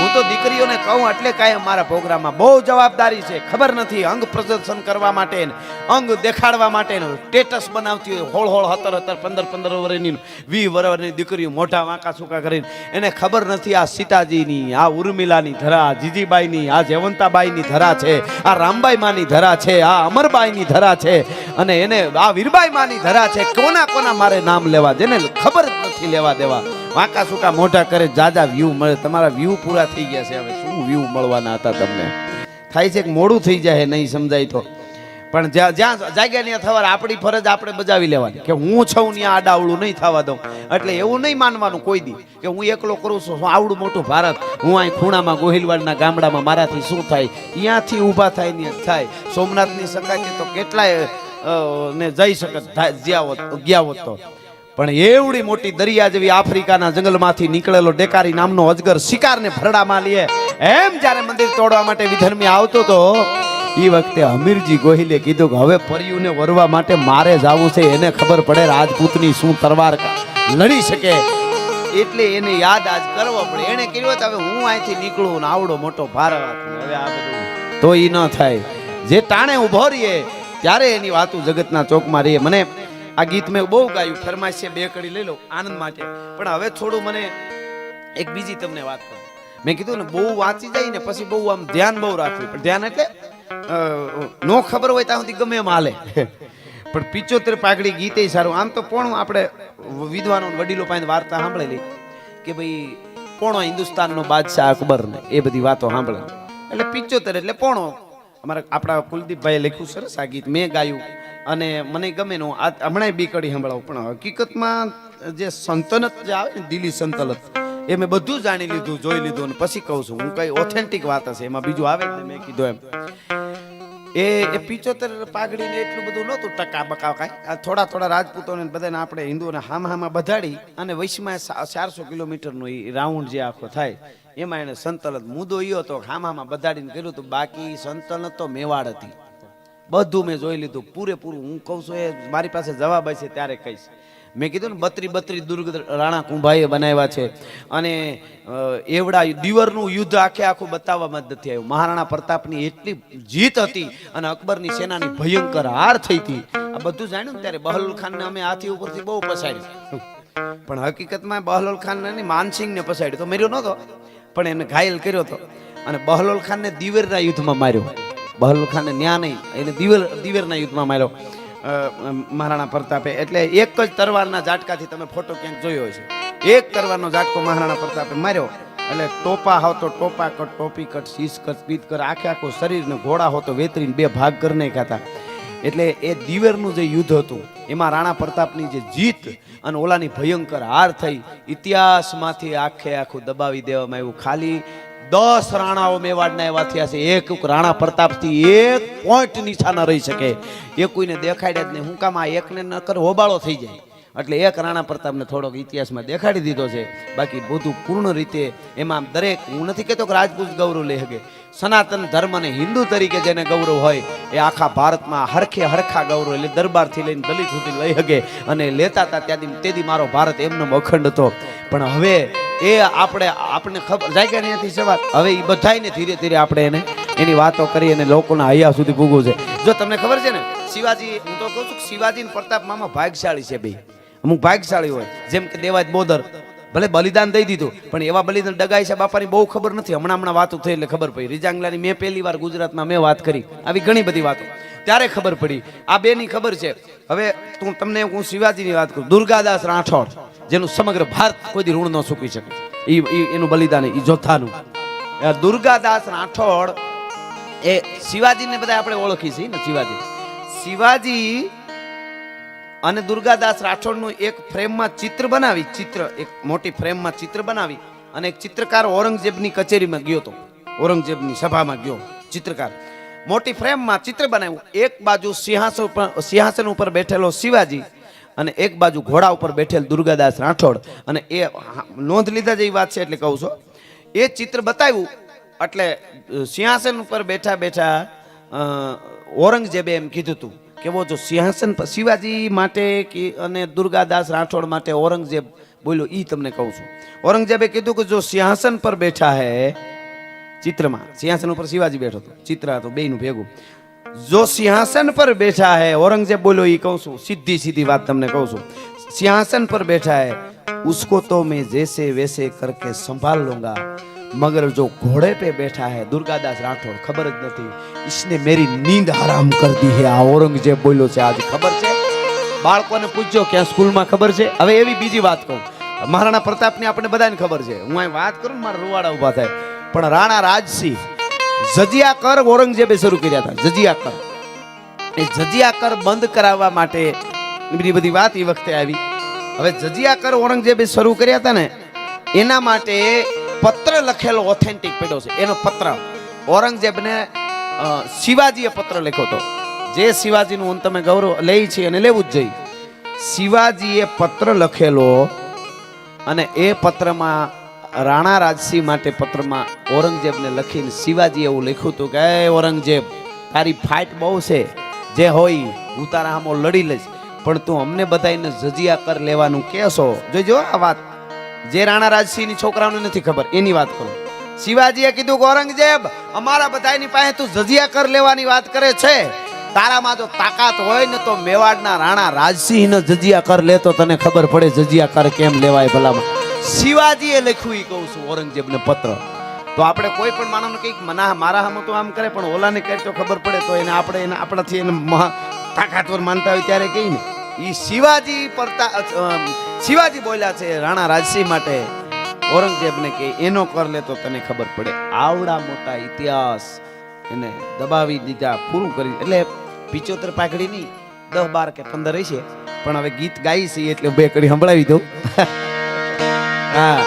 હું તો દીકરીઓને કહું એટલે કાંઈ મારા પ્રોગ્રામમાં બહુ જવાબદારી છે. ખબર નથી અંગ પ્રદર્શન કરવા માટે અંગ દેખાડવા માટે સ્ટેટસ બનાવતી હોય, હોળ હોળ હતર હતર, પંદર પંદર વર્ષની વી વર્ષની દીકરીઓ મોઢા વાંકા સૂકા કરીને, એને ખબર નથી આ સીતાજીની, આ ઉર્મિલાની ધરા જીજીબાઈની, આ જયવંતાબાઈની ધરા છે, આ રામબાઈ માની ધરા છે, આ અમરબાઈની ધરા છે, અને એને આ વીરબાઈ માની ધરા છે. કોના કોના મારે નામ લેવા? જેને ખબર નથી લેવા દેવા. વાંકા સુકા મોઢા કરે, જાજા વ્યૂ મળે. તમારા વ્યૂ પૂરા થઈ ગયા છે હવે. શું વ્યૂ મળવાના હતા તમને? થાય છે કે મોડું થઈ જાય, નહીં સમજાય તો. પણ જ્યાં જ્યાં જાગ્યા ત્યાં થવા આપણી ફરજ આપણે બજાવી લેવાની. કે હું છું ત્યાં આડાવડું નહીં થવા દઉં. એટલે એવું નહીં માનવાનું કોઈ દી. કે હું એકલો કરું છું, હું આવડું મોટું ભારત. હું અહીં ખૂણામાં, ગોહિલવાડના ગામડામાં મારાથી શું થાય? ત્યાંથી ઊભા થાય ને થાય. સોમનાથની સકાય તો કેટલાય ને જઈ શકે જ્યાં હોત, ગયા હોત તો. પણ એવડી મોટી દરિયા જેવી આફ્રિકાના જંગલમાંથી નીકળેલો ડેકારી નામનો અજગર શિકારને ભરડામાં લે એમ જ્યારે મંદિર તોડવા માટે વિધર્મી આવતો તો એ વખતે અમીરજી ગોહિલે કીધું કે હવે પર્યુને વરવા માટે મારે જવું છે, એને ખબર પડે રાજપૂતની શું તરવાર લડી શકે. એટલે એને યાદ આજ કરવો પડે. એને કર્યો હવે હું અહીંથી નીકળું ને આવડો મોટો ભારત હવે આ બધું. તો એ ન થાય. જે ટાણે ઊભો રહીએ, ત્યારે એની વાતું જગતના ચોકમાં રહીએ. મને આ ગીત મેં બહુ ગાયું, ફરમાઈશ છે બે કડી લઈ લો આનંદ માટે. પણ હવે થોડું મને એક બીજી તમને વાત કરું. મેં કીધું ને, બહુ વાંચી જાય ને, પછી બહુ આમ ધ્યાન બહુ રાખવું. પણ ધ્યાન એટલે નો ખબર હોય ત્યાં સુધી ગમે એમ હાલે. પણ પિચોતેર પાઘડી ગીતે સારું. આમ તો પોણો આપણે વિદ્વાનો વડીલો પાસે વાર્તા સાંભળેલી કે ભાઈ, પોણો હિન્દુસ્તાનનો બાદશાહ અકબર ને એ બધી વાતો સાંભળે. એટલે પિચોતેર એટલે પોણો. અમારા, આપણા કુલદીપભાઈએ લખ્યું સરસ આ ગીત. મેં ગાયું. અને મને ગમે નું આ હમણાં બી કડી સંભળાવું, પણ હકીકતમાં જે સંતનત જે આવે ને દિલ્હી સંતલત, એ મેં બધું જાણી લીધું, જોઈ લીધું અને પછી કહું છું, હું કઈ ઓથેન્ટિક વાત હશે, એમાં બીજું આવે ને મેં કીધું એમ. એ એ પિચોતેર પાઘડીને એટલું બધું નહોતું ટકા બકા કાંઈ. આ થોડા થોડા રાજપૂતોને બધાને આપણે હિન્દુઓને હામ હામાં બધાડી અને વૈશ્વમાં ચારસો કિલોમીટરનો એ રાઉન્ડ જે આખો થાય, એમાં એને સંતલત મુદ્દો એ હતો હામ હામાં બધાડીને કર્યું હતું, બાકી સંતલત તો મેવાડ હતી. બધું મેં જોઈ લીધું. પૂરેપૂરું હું કહું છું એ મારી પાસે જવાબ હશે ત્યારે કહીશ. મેં કીધું ને, બત્રી બત્રી દુર્ગ રાણા કુંભાઈએ બનાવ્યા છે. અને એવડા દિવરનું યુદ્ધ આખે આખું બતાવવામાં નથી આવ્યું. મહારાણા પ્રતાપની એટલી જીત હતી અને અકબરની સેનાની ભયંકર હાર થઈ હતી. આ બધું જાણ્યું ત્યારે બહલુલ ખાનને અમે હાથી ઉપરથી બહુ પસાડ્યું પણ હકીકતમાં બહલોલ ખાનને માનસિંહને પસાડ્યો તો મર્યો નહોતો, પણ એને ઘાયલ કર્યો હતો. અને બહલોલ ખાનને દિવેરના યુદ્ધમાં માર્યો. બહલોલ ખાનને ન્યા નહીં. એને દિવેર દિવેરના યુદ્ધમાં માર્યો. મહારાણા પ્રતાપે. એટલે એક જ તરવારના ઝાટકાથી તમે ફોટો ક્યાંક જોયો છે એક તરવારનો ઝાટકો મહારાણા પ્રતાપે માર્યો. એટલે ટોપા હોવ તો ટોપા કટ, ટોપી કટ, શીશ કટ પીત કર આખે આખું શરીરને ઘોડા હોતો વેતરીને બે ભાગ કરી નાખ્યા એટલે એ દિવેરનું જે યુદ્ધ હતું, એમાં રાણા પ્રતાપની જે જીત અને ઓલાની ભયંકર હાર થઈ, ઇતિહાસમાંથી આખે આખું દબાવી દેવામાં આવ્યું. ખાલી દસ રાણાઓ મેવાડના એવા થયા છે. એક રાણા પ્રતાપથી એક પોઈન્ટ નીચા ન રહી શકે. એ કોઈને દેખાડ્યા જ નહીં. હું કામ આ એકને ન કર, હોબાળો થઈ જાય. એટલે એક રાણા પ્રતાપને થોડોક ઇતિહાસમાં દેખાડી દીધો છે. બાકી બધું પૂર્ણ રીતે એમાં દરેક, હું નથી કહેતો કે રાજપૂત ગૌરવ લઈ શકે સનાતન ધર્મ અને હિન્દુ તરીકે જેને ગૌરવ હોય, એ આખા ભારતમાં હરખે હરખા ગૌરવ એટલે દરબારથી લઈને દલિત સુધી લઈ શકે અને લેતા હતા ત્યાંથી તેથી મારો ભારત એમનો અખંડ હતો. પણ હવે એ આપણે આપણે ખબર જાગ્યા નથી સવાર? હવે એ બધાને ધીરે ધીરે આપણે એને, એની વાતો કરી અને લોકોના હૈયા સુધી ભૂગવું છે. જો તમને ખબર છે ને, શિવાજી, હું તો કહું છું શિવાજી પ્રતાપ મામા ભાગશાળી છે ભાઈ અમુક ભાગશાળી હોય, જેમ કે દેવાજ બોદર. ભલે બલિદાન દઈ દીધું, પણ એવા બલિદાન ડગાઈ છે બાપાની બહુ ખબર નથી. હમણાં હમણાં વાતો થઈ એટલે ખબર પડી. રીજાંગલાની મેં પહેલી વાર ગુજરાતમાં મેં વાત કરી. આવી ઘણી બધી વાતો. ત્યારે ખબર પડી. આ બેની ખબર છે. હવે તું, તમને હું શિવાજીની વાત કરું. દુર્ગાદાસ રાઠોડ. જેનું સમગ્ર ભારત કોઈ ઋણ ન ચૂકી શકે એનું બલિદાન એ જોથાનું. દુર્ગાદાસ રાઠોડ એ શિવાજીને બધા આપણે ઓળખી છીએ ને શિવાજી. શિવાજી અને દુર્ગાદાસ રાઠોડનું એક ફ્રેમમાં ચિત્ર બનાવી, ચિત્ર, એક મોટી ફ્રેમમાં ચિત્ર બનાવી અને એક ચિત્રકાર ઔરંગઝેબની કચેરીમાં ગયો હતો. ઔરંગઝેબની સભામાં ગયો, ચિત્રકાર. મોટી ફ્રેમમાં ચિત્ર બનાવ્યું. એક બાજુ સિંહાસન ઉપર સિંહાસન ઉપર બેઠેલો શિવાજી અને એક બાજુ ઘોડા ઉપર બેઠેલ દુર્ગાદાસ રાઠોડ. અને એ નોંધ લીધા જેવી વાત છે એટલે કહું છું. એ ચિત્ર બતાવ્યું, એટલે સિંહાસન ઉપર બેઠા બેઠા ઔરંગઝેબે એમ કીધું હતું કે વો જો સિંહાસન પર શિવાજી માટે કે અને દુર્ગાદાસ રાઠોડ માટે ઔરંગઝેબ બોલ્યો એ તમને કહું છું. ઔરંગઝેબે કીધું કે જો સિંહાસન પર બેઠા હે, ચિત્રમાં. સિંહાસન ઉપર શિવાજી બેઠો હતો, ચિત્ર હતો બેયનું ભેગું. જો સિંહાસન પર બેઠા है औरंगजेब बोलो ये कहूँ છું સીધી સીધી વાત તમને કહું છું सिंहासन पर बैठा है उसको तो मैं जैसे वैसे करके संभाल लूंगा मगर जो घोड़े पे बैठा है दुर्गादास राठौड़ खबर જ નથી इसने मेरी नींद हराम कर दी है આ ઔરંગઝેબ બોલ્યો છે આજે ખબર છે બાળકોને પૂછજો ક્યાં સ્કૂલમાં ખબર છે હવે એવી બીજી વાત કહું મહારાણા પ્રતાપની આપણે બધાને ખબર છે હું અહીં વાત કરું ને મારા રૂવાડા ઊભા થાય પણ રાણા રાજસિંહ જજિયા કર ઔરંગઝેબે શરૂ કર્યા હતા જજિયા કર એ જજિયા કર બંધ કરાવવા માટે બીજી બધી વાત એ વખતે આવી. હવે જજિયા કર ઔરંગઝેબે શરૂ કર્યા હતા ને, એના માટે પત્ર લખેલો ઓથેન્ટિક પડ્યો છે, એનો પત્ર. ઔરંગઝેબને શિવાજીએ પત્ર લખ્યો હતો. જે શિવાજીનું હું તમે ગૌરવ લઈ છે અને લેવું જ જોઈએ. શિવાજીએ પત્ર લખેલો અને એ પત્રમાં રાણા રાજસિંહ માટે પત્રમાં ઔરંગઝેબને લખીને શિવાજી એવું લખ્યું હતું કે, "એ ઔરંગઝેબ, તારી ફાઇટ બહુ છે. જે હોય, હું તારા હામો લડી લઈશ. પણ તું અમને બધાને જજિયા કર લેવાનું કહેશો. જોજો આ વાત. જે રાણા રાજસિંહની છોકરાઓને નથી ખબર, એની વાત કરું. શિવાજીએ કીધું કે, ઔરંગઝેબ, અમારા બધાની પાસે તું જજિયા કર લેવાની વાત કરે છે. તારામાં જો તાકાત હોય ને તો મેવાડના રાણા રાજસિંહનો જજિયા કર લેતો તને ખબર પડે જજિયા કર કેમ લેવાય ભલામાં શિવાજીએ લખ્યું એ કહું છું, ઔરંગઝેબને પત્ર. તો આપણે કોઈ પણ માનવને કંઈક મના મારા હમ તો આમ કરે, પણ ઓલાને કહે તો ખબર પડે, તો એને આપણે એને આપણાથી એને મહા તાકાતવર માનતા હોય ત્યારે કહીને એ શિવાજી પરતા શિવાજી બોલ્યા છે રાણા રાજસિંહ માટે, ઔરંગઝેબને કે એનો કર લે તો તને ખબર પડે. આવડા મોટા ઇતિહાસ એને દબાવી દીધા, પૂરું કરી, એટલે પિચોતર પાકડી નહીં દસ બાર કે પંદર હશે, પણ હવે ગીત ગાઈ છે, એટલે બે કડી સંભળાવી દઉં. હા.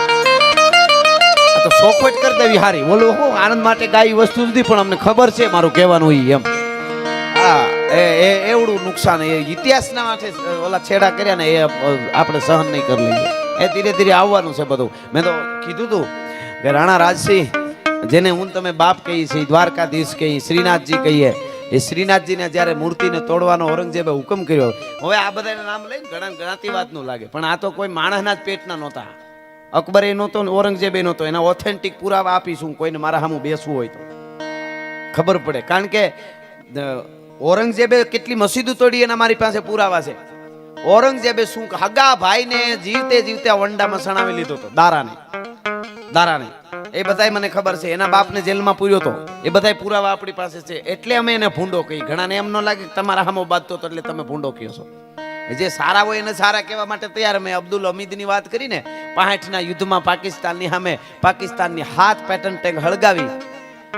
તો સોખવટ કરી દેવી હારી. બોલું હું આનંદ માટે ગાય વસ્તુ નથી, પણ અમને ખબર છે મારું કહેવાનું એમ. હા, એ એ, એવડું નુકસાન, એ ઇતિહાસના માટે ઓલા છેડા કર્યા ને, એ આપણે સહન નહીં કરી લઈએ. એ ધીરે ધીરે આવવાનું છે બધું. મેં તો કીધું તું કે રાણા રાજસિંહ, જેને હું તમે બાપ કહીએ છીએ, દ્વારકાધીશ કહીએ, શ્રીનાથજી કહીએ, એ શ્રીનાથજીને જ્યારે મૂર્તિને તોડવાનો ઔરંગઝેબે હુકમ કર્યો, હવે આ બધાના નામ લઈને ઘણા ગણાતી વાતનું લાગે. પણ આ તો કોઈ માણસના જ પેટના નહોતા. અકબર એ નહોતો ને ઔરંગઝેબ એ નહોતો. એના ઓથેન્ટિક પુરાવા આપીશું. કોઈને મારા સામું બેસવું હોય તો. ખબર પડે. કારણ કે ઔરંગઝેબે કેટલી મસ્જિદો તોડી એના મારી પાસે પુરાવા છે. ઔરંગઝેબે શું હગા ભાઈને જીવતે જીવતે વંડામાં સણાવી લીધો હતો દારાને. દારાને. એ બધાય મને ખબર છે. એના બાપને જેલમાં પૂર્યો હતો એ બધાય પુરાવા આપણી પાસે છે. એટલે અમે એને ભૂંડો કહી ઘણાને એમ ન લાગે કે તમારા હામો બાંધતો હતો એટલે તમે ભૂંડો કહો છો. જે સારા હોય એને સારા કહેવા માટે તૈયાર. મેં અબ્દુલ હમીદની વાત કરીને પાંઠના યુદ્ધમાં પાકિસ્તાનની સામે પાકિસ્તાનની હાથ પેટર્ન ટેન્ક હળગાવી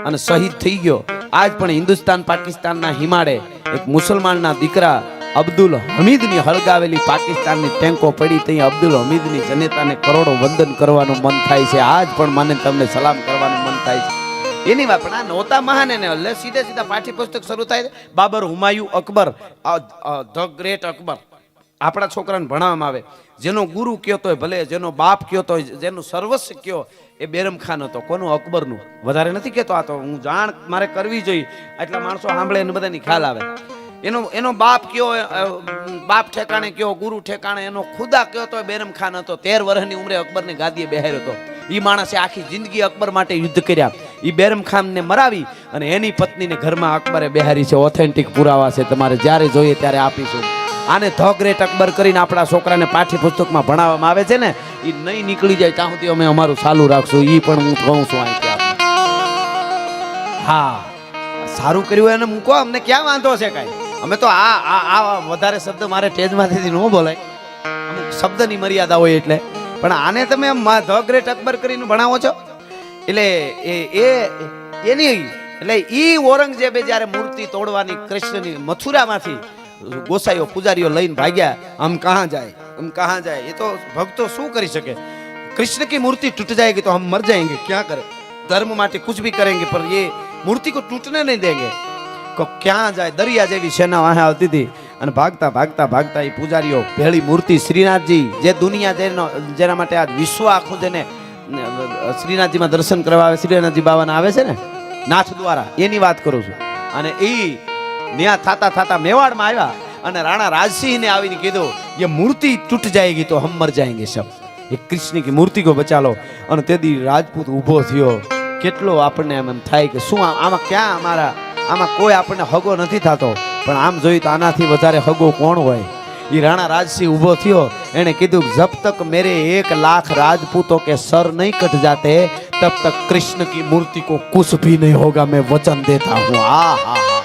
અને શહીદ થઈ ગયો. આજ પણ હિન્દુસ્તાન પાકિસ્તાનના હિમાડે એક મુસલમાનના દીકરા અબ્દુલ હમીદની હળગાવેલી પાકિસ્તાનની ટેન્કો પડી ત્યાં અબ્દુલ હમીદની જનતાને કરોડો વંદન કરવાનું મન થાય છે. આજ પણ મને તમને સલામ કરવાનું મન થાય છે. એની વાત પણ આ નહોતા મહાન એને. એટલે સીધે સીધા પાઠ્યપુસ્તક શરૂ થાય છે. Babar Humayun Akbar the great Akbar. આપણા છોકરાને ભણાવવામાં આવે. જેનો ગુરુ કયો તોય ભલે, જેનો બાપ કયો તોય, જેનું સર્વસ્વ કયો, એ બેરમખાન હતો. કોનું? અકબરનું. વધારે નથી કહેતો આ તો. હું જાણ મારે કરવી જોઈએ. એટલા માણસો સાંભળે એને બધાની ખ્યાલ આવે. એનો એનો બાપ કયો બાપ ઠેકાણે કયો, ગુરુ ઠેકાણે, એનો ખુદા કયો તો બેરમ ખાન હતો. તેર વર્ષની ઉંમરે અકબરને ગાદીએ બેહાર્યો હતો. એ માણસે આખી જિંદગી અકબર માટે યુદ્ધ કર્યા. એ બેરમ ખાનને મરાવી અને એની પત્નીને ઘરમાં અકબરે બેહારી છે. ઓથેન્ટિક પુરાવા છે. તમારે જ્યારે જોઈએ ત્યારે આપીશું. આને ધ ગ્રેટ અકબર કરીને આપણા છોકરાને પાઠ્યપુસ્તકમાં ભણાવવામાં આવે છે ને એ નહીં નીકળી જાય ત્યાં સુધી અમે અમારું ચાલુ રાખશું. એ પણ હું કહું છું આ હા, સારું કર્યું એને મૂકો, અમને ક્યાં વાંધો છે કાંઈ? અમે તો આ આ આ વધારે શબ્દ મારે સ્ટેજમાંથી ન બોલાય. શબ્દની મર્યાદા હોય એટલે. પણ આને તમે ધ ગ્રેટ અકબર કરીને ભણાવો છો? એટલે એ એ એની એટલે ઈ ઔરંગઝેબે જ્યારે મૂર્તિ તોડવાની કૃષ્ણની મથુરામાંથી ગોસાઈઓ પૂજારીઓ લઈને ભાગ્યા આમ કહાં જાય આમ કહાં જાય એ તો ભક્તો શું કરી શકે कृष्ण की मूर्ति टूट जाएगी तो हम मर जाएंगे क्या करें धर्म માટે कुछ भी करेंगे पर ये मूर्ति को टूटने नहीं देंगे को ક્યાં જાય દરિયા જેવી સેના વાહે આવતી હતી અને ભાગતા ભાગતા ભાગતા એ પૂજારીઓ પહેલી મૂર્તિ શ્રીનાથજી જે દુનિયા જેનો જેના માટે આજ વિશ્વ આખું જેને અ, શ્રીનાથજીમાં દર્શન કરવા આવે શ્રીનાથજી બાવાના આવે છે ને નાથ દ્વારા એની વાત કરું છું અને એ ન્યા થાતા થાતા મેવાડમાં આવ્યા અને રાણા રાજસિંહને આવીને કીધું એ મૂર્તિ તૂટ જાયગી તો હમ મર જાયંગે સબ. એ કૃષ્ણ કી મૂર્તિ કો બચાલો. અને તેથી રાજપૂત ઊભો થયો. કેટલો આપણને એમ એમ થાય કે શું આમાં ક્યાં અમારા આમાં કોઈ આપણને હગો નથી થતો. પણ આમ જોયું તો આનાથી વધારે હગો કોણ હોય? એ રાણા રાજસિંહ ઊભો થયો. એણે કીધું, જબ તક મેરે એક લાખ રાજપૂતો કે સર નહીં કટ જાતે, તબ તક કૃષ્ણ કી મૂર્તિ કો કુછ ભી નહીં હોગા, મેં વચન દેતા હું. આ હા હા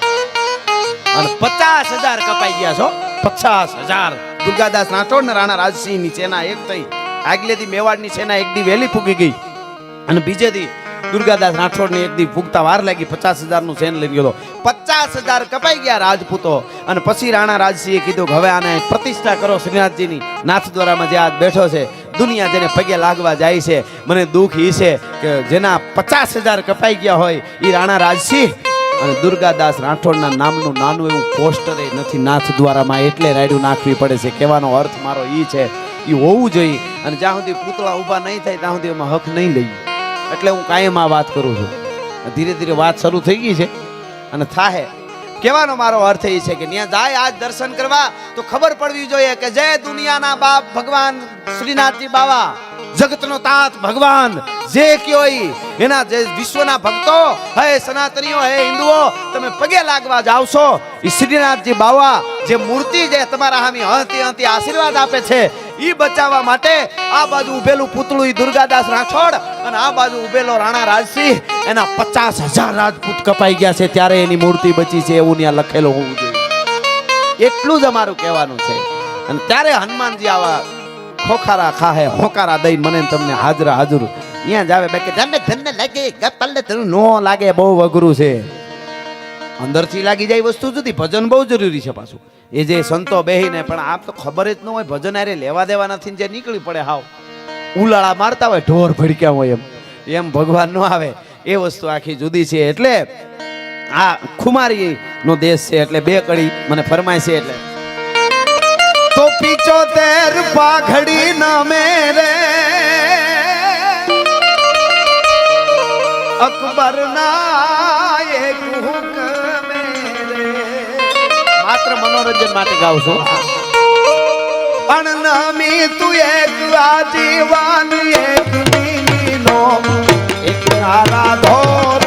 અને પચાસ હજાર કપાઈ ગયા છો. પચાસ હજાર. દુર્ગાદાસ રાઠોડ ને રાણા રાજસિંહની સેના એક થઈ. આગલે દી મેવાડની સેના એક દી વહેલી ફૂકી ગઈ. અને બીજે દી દુર્ગાદાસ રાઠોડ ને એક દી ફૂગતા વાર લાગી. પચાસ હજારનું સેન લઈ ગયો પચાસ હજાર કપાઈ ગયા રાજપૂતો. અને પછી રાણા રાજસિંહે કીધું હવે આને પ્રતિષ્ઠા કરો શ્રીનાથજીની. નાથદ્વારામાં જે આજ બેઠો છે, દુનિયા જેને પગે લાગવા જાય છે, મને દુઃખ ઈ છે કે જેના પચાસ હજાર કપાઈ ગયા હોય એ રાણા રાજસિંહ અને દુર્ગાદાસ રાઠોડના નામનું નાનું એવું પોસ્ટર એ નથી નાથ દ્વારામાં એટલે રાયડું નાખવી પડે છે. કહેવાનો અર્થ મારો એ છે એ હોવું જોઈએ. અને જ્યાં સુધી પૂતળા ઊભા નહીં થાય, ત્યાં સુધી એમાં હક નહીં લઈએ. એટલે હું કાયમ આ વાત કરું છું. ધીરે ધીરે વાત શરૂ થઈ ગઈ છે. અને થાહે. કહેવાનો મારો અર્થ એ છે કે ત્યાં જાય આજ દર્શન કરવા, તો ખબર પડવી જોઈએ કે જય દુનિયાના બાપ ભગવાન શ્રીનાથજી બાવા. જગતનો તાત ભગવાન જે કયો એના જે વિશ્વના ભક્તો, હે સનાતનીઓ, હે હિન્દુઓ, તમે પગે લાગવા જાવશો એ શ્રીનાથજી બાવા જે મૂર્તિ જે તમારા હામી હંતી હંતી આશીર્વાદ આપે છે એ બચાવવા માટે આ બાજુ ઉભેલું પૂતળું ઈ દુર્ગાદાસ રાઠોડ અને આ બાજુ ઉભેલો રાણા રાજસિંહ, એના પચાસ હજાર રાજપૂત કપાઈ ગયા છે. ત્યારે એની મૂર્તિ બચી છે એવું ત્યાં લખેલું હોવું જોઈએ. એટલું જ અમારું કહેવાનું છે. અને ત્યારે હનુમાનજી આવા ખોખારા ખાહે, હોકારા દઈ મને તમને હાજરા હાજર. ત્યાં જ આવે બાકી તમે તમને લાગે કપલ તને નો લાગે, બહુ અઘરું છે. અંદરથી લાગી જાય વસ્તુ જુદી, ભજન બહુ જરૂરી છે પાછું. એ જે સંતો બેહીને, પણ આમ તો ખબર જ ન હોય, ભજન અરે લેવા દેવા નથી જે નીકળી પડે હાવ. ઉલાળા મારતા હોય, ઢોર ભડક્યા હોય એમ. એમ ભગવાન નો આવે. એ વસ્તુ આખી જુદી છે. એટલે આ ખુમારી નો દેશ છે, એટલે બે કડી મને ફરમાય છે, એટલે પિચોતેર પાઘડી ના મેરે અકબર ના એક હુકમે રે. માત્ર મનોરંજન માટે ગાઉં છું? અણનામી તું એક આજીવાન એક નીનો એક તારા ધોરે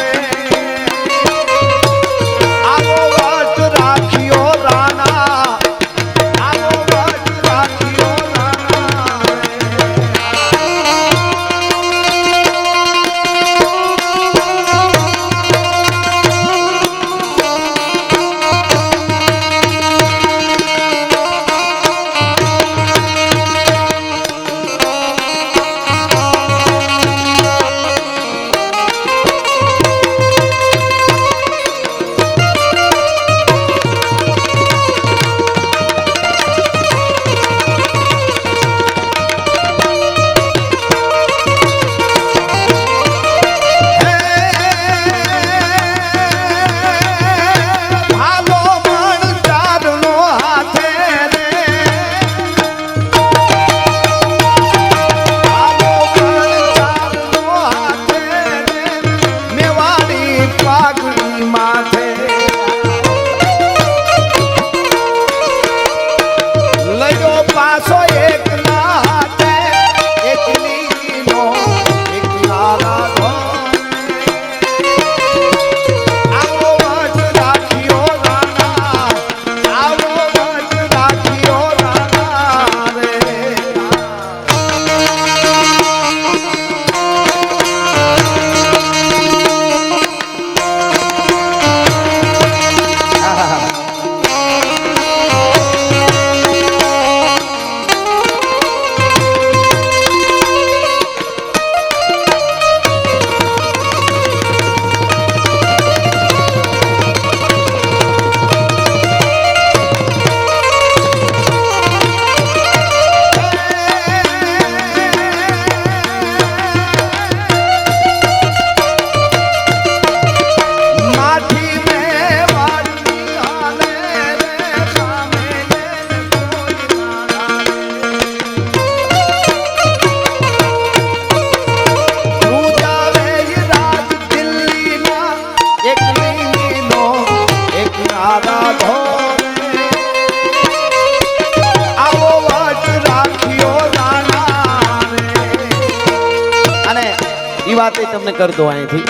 વાત તમને કરતો અહીંથી.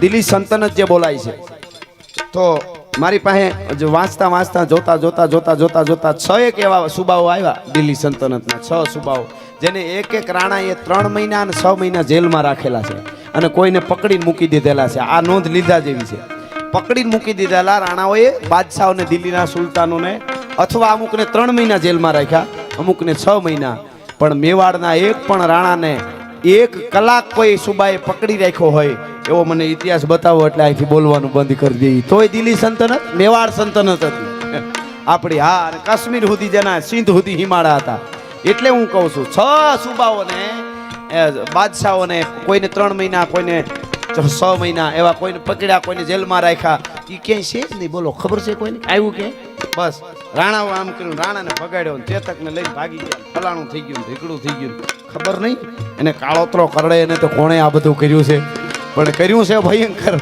દિલ્હી સંતનત જે બોલાય છે. તો મારી પાસે વાંચતા વાંચતા જોતા જોતા જોતા જોતા જોતા છ એક એવા સુબાઓ આવ્યા દિલ્હી સંતનતના છ સુબાઓ, જેને એક એક રાણાએ ત્રણ મહિના અને છ મહિના જેલમાં રાખેલા છે અને કોઈને પકડી મૂકી દીધેલા છે. આ નોંધ લીધા જેવી છે. પકડીને મૂકી દીધેલા રાણાઓએ બાદશાહોને, દિલ્હીના સુલતાનોને અથવા અમુકને ત્રણ મહિના જેલમાં રાખ્યા, અમુકને છ મહિના. પણ મેવાડના એક પણ રાણાને એક કલાક કોઈ સુબાએ પકડી રાખ્યો હોય, એવો મને ઇતિહાસ બતાવો એટલે અહીંથી બોલવાનું બંધ કરી દઈએ તોય દિલ્હી સલ્તનત, મેવાડ સલ્તનત હતી. આપણી હા કાશ્મીર સુધી જેના સિંધ સુધી હિમાળા હતા. એટલે હું કહું છું, છ સુબાઓને બાદશાહોને કોઈને ત્રણ મહિના, કોઈને છ મહિના એવા કોઈને પકડ્યા કોઈને જેલમાં રાખ્યા એ ક્યાંય છે જ નહીં. બોલો ખબર છે કોઈને? આવ્યું કે? બસ. રાણા આમ કર્યું રાણાને ભગાડ્યો ને ચેતકને લઈને ભાગી ગયા. ફલાણું થઈ ગયું ઢીકડું થઈ ગયું ખબર નહીં? એને કાળોતરો કરડે એને તો કોણે આ બધું કર્યું છે? પણ કર્યું છે ભયંકર.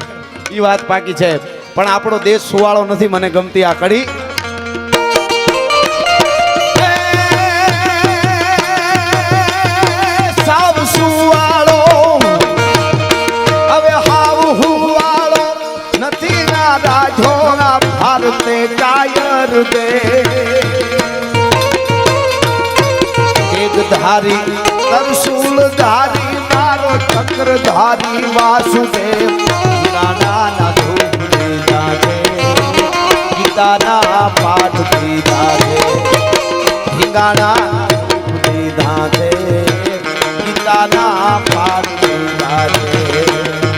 એ વાત બાકી છે. પણ આપણો દેશ સુવાળો નથી મને ગમતી આ કડી. કાયર દે એક ધારી તરસુલ ધારી, મારો ચક્ર ધારી વાસુદેવ. નાના ના ધૂપ દીધા છે ગીતાના પાઠ દીધા છે ધૂપ દીધા છે ગીતાના પાઠ દીધા છે